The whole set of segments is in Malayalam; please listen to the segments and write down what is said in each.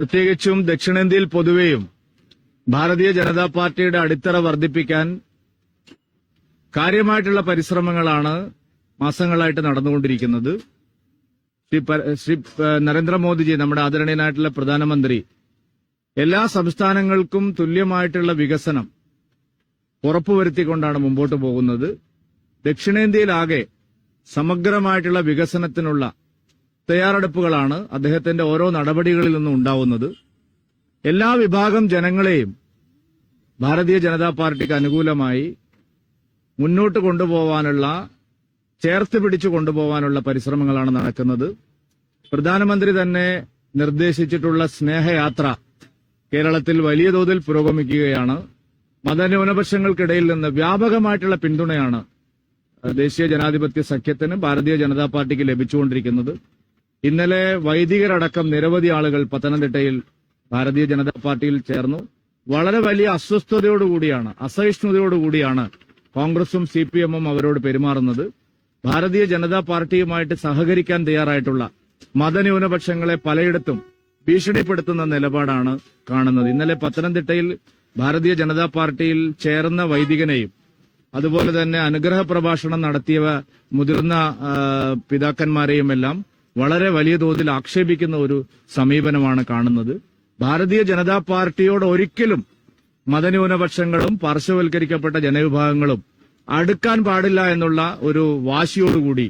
പ്രത്യേകിച്ചും ദക്ഷിണേന്ത്യയിൽ പൊതുവെയും ഭാരതീയ ജനതാ പാർട്ടിയുടെ അടിത്തറ വർദ്ധിപ്പിക്കാൻ കാര്യമായിട്ടുള്ള പരിശ്രമങ്ങളാണ് മാസങ്ങളായിട്ട് നടന്നുകൊണ്ടിരിക്കുന്നത്. ശ്രീ ശ്രീ നരേന്ദ്രമോദിജി നമ്മുടെ ആദരണീയനായിട്ടുള്ള പ്രധാനമന്ത്രി എല്ലാ സംസ്ഥാനങ്ങൾക്കും തുല്യമായിട്ടുള്ള വികസനം ഉറപ്പുവരുത്തിക്കൊണ്ടാണ് മുമ്പോട്ട് പോകുന്നത്. ദക്ഷിണേന്ത്യയിലാകെ സമഗ്രമായിട്ടുള്ള വികസനത്തിനുള്ള തയ്യാറെടുപ്പുകളാണ് അദ്ദേഹത്തിന്റെ ഓരോ നടപടികളിൽ നിന്നും ഉണ്ടാവുന്നത്. എല്ലാ വിഭാഗം ജനങ്ങളെയും ഭാരതീയ ജനതാ പാർട്ടിക്ക് അനുകൂലമായി മുന്നോട്ട് കൊണ്ടുപോകാനുള്ള ചേർത്ത് പിടിച്ചു കൊണ്ടുപോകാനുള്ള പരിശ്രമങ്ങളാണ് നടക്കുന്നത്. പ്രധാനമന്ത്രി തന്നെ നിർദ്ദേശിച്ചിട്ടുള്ള സ്നേഹയാത്ര കേരളത്തിൽ വലിയ തോതിൽ പുരോഗമിക്കുകയാണ്. മതന്യൂനപക്ഷങ്ങൾക്കിടയിൽ നിന്ന് വ്യാപകമായിട്ടുള്ള പിന്തുണയാണ് ദേശീയ ജനാധിപത്യ സഖ്യത്തിന് ഭാരതീയ ജനതാ പാർട്ടിക്ക് ലഭിച്ചുകൊണ്ടിരിക്കുന്നത്. ഇന്നലെ വൈദികരടക്കം നിരവധി ആളുകൾ പത്തനംതിട്ടയിൽ ഭാരതീയ ജനതാ പാർട്ടിയിൽ ചേർന്നു. വളരെ വലിയ അസ്വസ്ഥതയോടുകൂടിയാണ് അസഹിഷ്ണുതയോടുകൂടിയാണ് കോൺഗ്രസും സി പി എമ്മും അവരോട് പെരുമാറുന്നത്. ഭാരതീയ ജനതാ പാർട്ടിയുമായിട്ട് സഹകരിക്കാൻ തയ്യാറായിട്ടുള്ള മതന്യൂനപക്ഷങ്ങളെ പലയിടത്തും ഭീഷണിപ്പെടുത്തുന്ന നിലപാടാണ് കാണുന്നത്. ഇന്നലെ പത്തനംതിട്ടയിൽ ഭാരതീയ ജനതാ പാർട്ടിയിൽ ചേർന്ന വൈദികനെയും അതുപോലെ തന്നെ അനുഗ്രഹ പ്രഭാഷണം നടത്തിയ മുതിർന്ന പിതാക്കന്മാരെയും എല്ലാം വളരെ വലിയ തോതിൽ ആക്ഷേപിക്കുന്ന ഒരു സമീപനമാണ് കാണുന്നത്. ഭാരതീയ ജനതാ പാർട്ടിയോട് ഒരിക്കലും മതന്യൂനപക്ഷങ്ങളും പാർശ്വവൽക്കരിക്കപ്പെട്ട ജനവിഭാഗങ്ങളും അടുക്കാൻ പാടില്ല എന്നുള്ള ഒരു വാശിയോടുകൂടി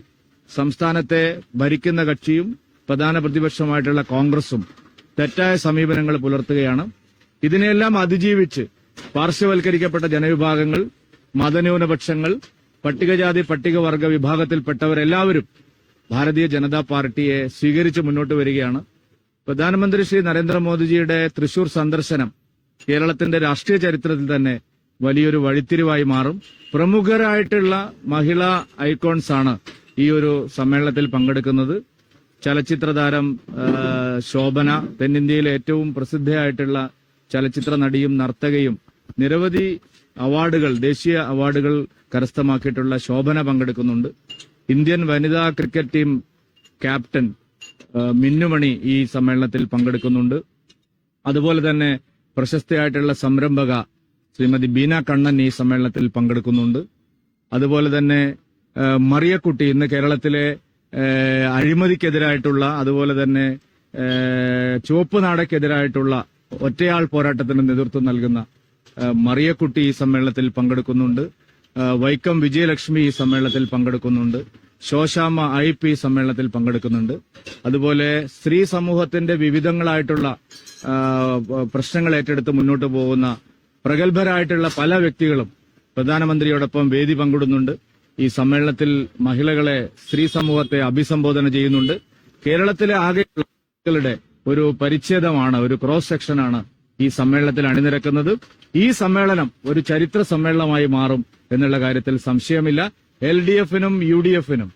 സംസ്ഥാനത്തെ ഭരിക്കുന്ന കക്ഷിയും പ്രധാന പ്രതിപക്ഷമായിട്ടുള്ള കോൺഗ്രസും തെറ്റായ സമീപനങ്ങൾ പുലർത്തുകയാണ്. ഇതിനെല്ലാം അതിജീവിച്ച് പാർശ്വവൽക്കരിക്കപ്പെട്ട ജനവിഭാഗങ്ങൾ മതന്യൂനപക്ഷങ്ങൾ പട്ടികജാതി പട്ടികവർഗ വിഭാഗത്തിൽപ്പെട്ടവരെല്ലാവരും ഭാരതീയ ജനതാ പാർട്ടിയെ സ്വീകരിച്ച് മുന്നോട്ട് വരികയാണ്. പ്രധാനമന്ത്രി ശ്രീ നരേന്ദ്രമോദിജിയുടെ തൃശൂർ സന്ദർശനം കേരളത്തിന്റെ രാഷ്ട്രീയ ചരിത്രത്തിൽ തന്നെ വലിയൊരു വഴിത്തിരിവായി മാറും. പ്രമുഖരായിട്ടുള്ള മഹിളാ ഐക്കോൺസ് ആണ് ഈ ഒരു സമ്മേളനത്തിൽ പങ്കെടുക്കുന്നത്. ചലച്ചിത്ര താരം ശോഭന തെന്നിന്ത്യയിലെ ഏറ്റവും പ്രസിദ്ധയായിട്ടുള്ള ചലച്ചിത്ര നടിയും നർത്തകയും നിരവധി അവാർഡുകൾ ദേശീയ അവാർഡുകൾ കരസ്ഥമാക്കിയിട്ടുള്ള ശോഭന പങ്കെടുക്കുന്നുണ്ട്. ഇന്ത്യൻ വനിതാ ക്രിക്കറ്റ് ടീം ക്യാപ്റ്റൻ മിന്നുമണി ഈ സമ്മേളനത്തിൽ പങ്കെടുക്കുന്നുണ്ട്. അതുപോലെ തന്നെ പ്രശസ്തയായിട്ടുള്ള സംരംഭക ശ്രീമതി ബീന കണ്ണൻ ഈ സമ്മേളനത്തിൽ പങ്കെടുക്കുന്നുണ്ട്. അതുപോലെ തന്നെ മറിയക്കുട്ടി ഇന്ന് കേരളത്തിലെ അഴിമതിക്കെതിരായിട്ടുള്ള അതുപോലെ തന്നെ ചുവപ്പ് നാടക്കെതിരായിട്ടുള്ള ഒറ്റയാൾ പോരാട്ടത്തിന് നേതൃത്വം നൽകുന്ന മറിയക്കുട്ടി ഈ സമ്മേളനത്തിൽ പങ്കെടുക്കുന്നുണ്ട്. വൈക്കം വിജയലക്ഷ്മി ഈ സമ്മേളനത്തിൽ പങ്കെടുക്കുന്നുണ്ട്. ശോശാമ ഐ പി സമ്മേളനത്തിൽ പങ്കെടുക്കുന്നുണ്ട്. അതുപോലെ സ്ത്രീ സമൂഹത്തിന്റെ വിവിധങ്ങളായിട്ടുള്ള പ്രശ്നങ്ങൾ ഏറ്റെടുത്ത് മുന്നോട്ട് പോകുന്ന പ്രഗത്ഭരായിട്ടുള്ള പല വ്യക്തികളും പ്രധാനമന്ത്രിയോടൊപ്പം വേദി പങ്കിടുന്നുണ്ട്. ഈ സമ്മേളനത്തിൽ മഹിളകളെ സ്ത്രീ സമൂഹത്തെ അഭിസംബോധന ചെയ്യുന്നുണ്ട്. കേരളത്തിലെ ആകെയുള്ള ഒരു പരിച്ഛേദമാണ് ഒരു ക്രോസ് സെക്ഷനാണ് ഈ സമ്മേളനത്തിൽ അണിനിരക്കുന്നത്. ഈ സമ്മേളനം ഒരു ചരിത്ര സമ്മേളനമായി മാറും എന്നുള്ള കാര്യത്തിൽ സംശയമില്ല. എൽ ഡി എഫിനും യു ഡി എഫിനും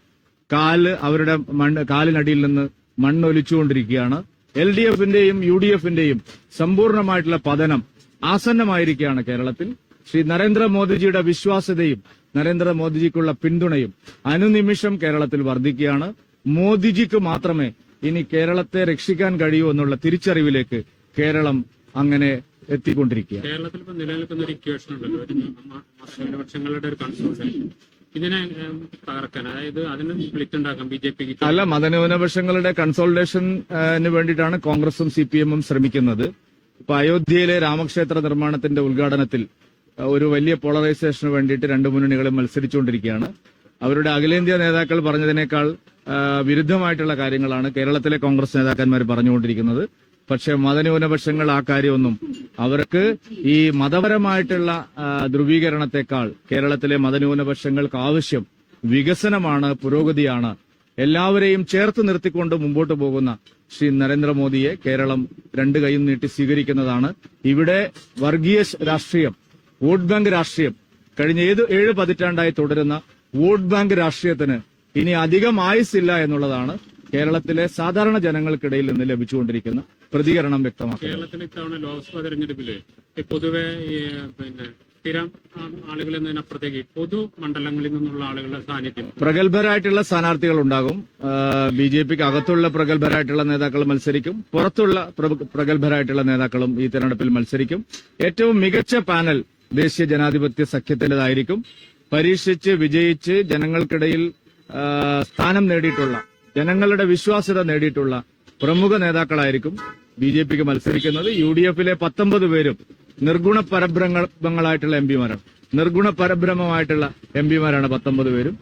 കാൽ അവരുടെ മണ്ണ് കാലിനടിയിൽ നിന്ന് മണ്ണൊലിച്ചുകൊണ്ടിരിക്കുകയാണ്. എൽ ഡി എഫിന്റെയും യു ഡി എഫിന്റെയും സമ്പൂർണമായിട്ടുള്ള പതനം ആസന്നമായിരിക്കുകയാണ് കേരളത്തിൽ. ശ്രീ നരേന്ദ്രമോദിജിയുടെ വിശ്വാസ്യതയും നരേന്ദ്രമോദിജിക്കുള്ള പിന്തുണയും അനുനിമിഷം കേരളത്തിൽ വർദ്ധിക്കുകയാണ്. മോദിജിക്ക് മാത്രമേ ഇനി കേരളത്തെ രക്ഷിക്കാൻ കഴിയൂ എന്നുള്ള തിരിച്ചറിവിലേക്ക് കേരളം അങ്ങനെ എത്തിക്കൊണ്ടിരിക്കുക കേരളത്തിൽ ഇപ്പൊ നിലനിൽക്കുന്ന ഒരു ഇക്വേഷൻ ഉണ്ടല്ലോ. ഒരു ന്യൂനപക്ഷങ്ങളുടെ ഒരു ഇതിനെ തകർക്കാൻ. അതായത് അതിന് സ്പ്ലിറ്റ് ഉണ്ടാക്കാം ബി ജെ പി അല്ല മതന്യൂനപക്ഷങ്ങളുടെ കൺസോൾട്ടേഷന് വേണ്ടിയിട്ടാണ് കോൺഗ്രസും സി പി എമ്മും ശ്രമിക്കുന്നത്. ഇപ്പൊ അയോധ്യയിലെ രാമക്ഷേത്ര നിർമ്മാണത്തിന്റെ ഉദ്ഘാടനത്തിൽ ഒരു വലിയ പോളറൈസേഷന് വേണ്ടിയിട്ട് രണ്ട് മുന്നണികളും മത്സരിച്ചുകൊണ്ടിരിക്കുകയാണ്. അവരുടെ അഖിലേന്ത്യാ നേതാക്കൾ പറഞ്ഞതിനേക്കാൾ വിരുദ്ധമായിട്ടുള്ള കാര്യങ്ങളാണ് കേരളത്തിലെ കോൺഗ്രസ് നേതാക്കന്മാർ പറഞ്ഞുകൊണ്ടിരിക്കുന്നത്. പക്ഷേ മതന്യൂനപക്ഷങ്ങൾ ആ കാര്യമൊന്നും അവർക്ക് ഈ മതപരമായിട്ടുള്ള ധ്രുവീകരണത്തെക്കാൾ കേരളത്തിലെ മതന്യൂനപക്ഷങ്ങൾക്ക് ആവശ്യം വികസനമാണ് പുരോഗതിയാണ്. എല്ലാവരെയും ചേർത്ത് നിർത്തിക്കൊണ്ട് മുമ്പോട്ട് പോകുന്ന ശ്രീ നരേന്ദ്രമോദിയെ കേരളം രണ്ട് കൈയും നീട്ടി സ്വീകരിക്കുന്നതാണ്. ഇവിടെ വർഗീയ രാഷ്ട്രീയം വോട്ട് ബാങ്ക് രാഷ്ട്രീയം കഴിഞ്ഞ ഏത് ഏഴ് പതിറ്റാണ്ടായി തുടരുന്ന വോട്ട് ബാങ്ക് രാഷ്ട്രീയത്തിന് ഇനി അധികം ആയുസില്ല എന്നുള്ളതാണ് കേരളത്തിലെ സാധാരണ ജനങ്ങൾക്കിടയിൽ നിന്ന് ലഭിച്ചുകൊണ്ടിരിക്കുന്ന പ്രതികരണം വ്യക്തമാക്കും കേരളത്തിൽ ഇത്തവണ ലോക്സഭാ തെരഞ്ഞെടുപ്പിൽ പൊതുവെ പിന്നെ സ്ഥിരം ആളുകളിൽ ആളുകൾ എന്നതിനപ്പുറത്തേക്ക് പൊതു മണ്ഡലങ്ങളിൽ നിന്നുള്ള ആളുകളുടെ സാന്നിധ്യം. പ്രഗത്ഭരായിട്ടുള്ള സ്ഥാനാർത്ഥികൾ ഉണ്ടാകും. ബി ജെ പിക്ക് അകത്തുള്ള പ്രഗത്ഭരായിട്ടുള്ള നേതാക്കൾ മത്സരിക്കും. പുറത്തുള്ള പ്ര- പ്രഗത്ഭരായിട്ടുള്ള നേതാക്കളും ഈ തെരഞ്ഞെടുപ്പിൽ മത്സരിക്കും. ഏറ്റവും മികച്ച പാനൽ ദേശീയ ജനാധിപത്യ സഖ്യത്തിന്റേതായിരിക്കും പരീക്ഷിച്ച് വിജയിച്ച് ജനങ്ങൾക്കിടയിൽ സ്ഥാനം നേടിയിട്ടുള്ള ജനങ്ങളുടെ വിശ്വാസ്യത നേടിയിട്ടുള്ള പ്രമുഖ നേതാക്കളായിരിക്കും ബി ജെ പിക്ക് മത്സരിക്കുന്നത്. യു ഡി എഫിലെ പത്തൊമ്പത് പേരും നിർഗുണ പരബ്രഹ്മങ്ങളായിട്ടുള്ള എം പിമാരാണ്. നിർഗുണ പരബ്രഹ്മമായിട്ടുള്ള എം പിമാരാണ് പത്തൊമ്പത് പേരും.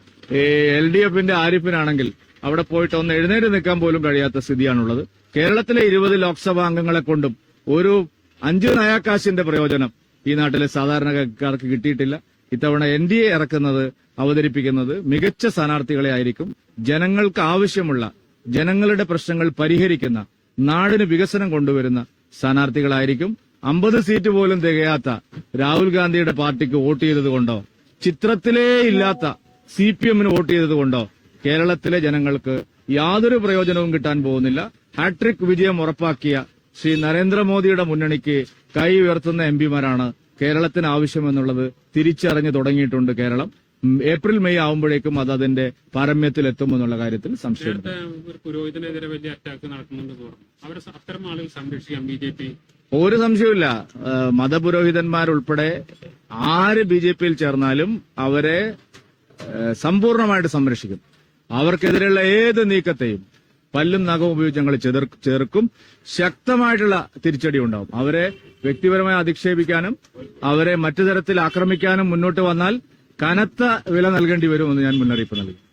എൽ ഡി എഫിന്റെ ആരിഫിനാണെങ്കിൽ അവിടെ പോയിട്ട് ഒന്ന് എഴുന്നേറ്റ് നിൽക്കാൻ പോലും കഴിയാത്ത സ്ഥിതിയാണുള്ളത്. കേരളത്തിലെ ഇരുപത് ലോക്സഭാ അംഗങ്ങളെ കൊണ്ടും ഒരു അഞ്ചു നയാക്കാശിന്റെ പ്രയോജനം ഈ നാട്ടിലെ സാധാരണക്കാർക്ക് കിട്ടിയിട്ടില്ല. ഇത്തവണ എൻ ഡി എ ഇറക്കുന്നത് അവതരിപ്പിക്കുന്നത് മികച്ച സ്ഥാനാർത്ഥികളെ ആയിരിക്കും ജനങ്ങൾക്ക് ആവശ്യമുള്ള ജനങ്ങളുടെ പ്രശ്നങ്ങൾ പരിഹരിക്കുന്ന നാടിന് വികസനം കൊണ്ടുവരുന്ന സ്ഥാനാർത്ഥികളായിരിക്കും. അമ്പത് സീറ്റ് പോലും തികയാത്ത രാഹുൽ ഗാന്ധിയുടെ പാർട്ടിക്ക് വോട്ട് ചെയ്തതുകൊണ്ടോ ചിത്രത്തിലേ ഇല്ലാത്ത സി പി എമ്മിന് വോട്ട് ചെയ്തതുകൊണ്ടോ കേരളത്തിലെ ജനങ്ങൾക്ക് യാതൊരു പ്രയോജനവും കിട്ടാൻ പോകുന്നില്ല. ഹാട്രിക് വിജയം ഉറപ്പാക്കിയ ശ്രീ നരേന്ദ്രമോദിയുടെ മുന്നണിക്ക് കൈ ഉയർത്തുന്ന എം പിമാരാണ് കേരളത്തിന് ആവശ്യമെന്നുള്ളത് തിരിച്ചറിഞ്ഞു തുടങ്ങിയിട്ടുണ്ട് കേരളം. ഏപ്രിൽ മെയ് ആവുമ്പോഴേക്കും അത് അതിന്റെ പാരമ്യത്തിലെത്തുമെന്നുള്ള കാര്യത്തിൽ സംശയം ഒരു പുരോഹിതനെതിരെ വലിയ അറ്റാക്ക് അവരെ സ- അത്തരം ആളുകൾ സംരക്ഷിക്കാം ബി ജെ പി ഒരു സംശയവുമില്ല. ഏഹ് മതപുരോഹിതന്മാരുൾപ്പെടെ ആര് ബി ജെ പിയിൽ ചേർന്നാലും അവരെ സമ്പൂർണമായിട്ട് സംരക്ഷിക്കും. അവർക്കെതിരെയുള്ള ഏത് നീക്കത്തെയും പല്ലും നഖവും ഉപയോഗിച്ച് ഞങ്ങൾ ചേർക്കും ശക്തമായിട്ടുള്ള തിരിച്ചടി ഉണ്ടാവും അവരെ വ്യക്തിപരമായി അധിക്ഷേപിക്കാനും അവരെ മറ്റു തരത്തിൽ ആക്രമിക്കാനും മുന്നോട്ട് വന്നാൽ കനത്ത വില നൽകേണ്ടി വരുമെന്ന് ഞാൻ മുന്നറിയിപ്പ് നൽകി.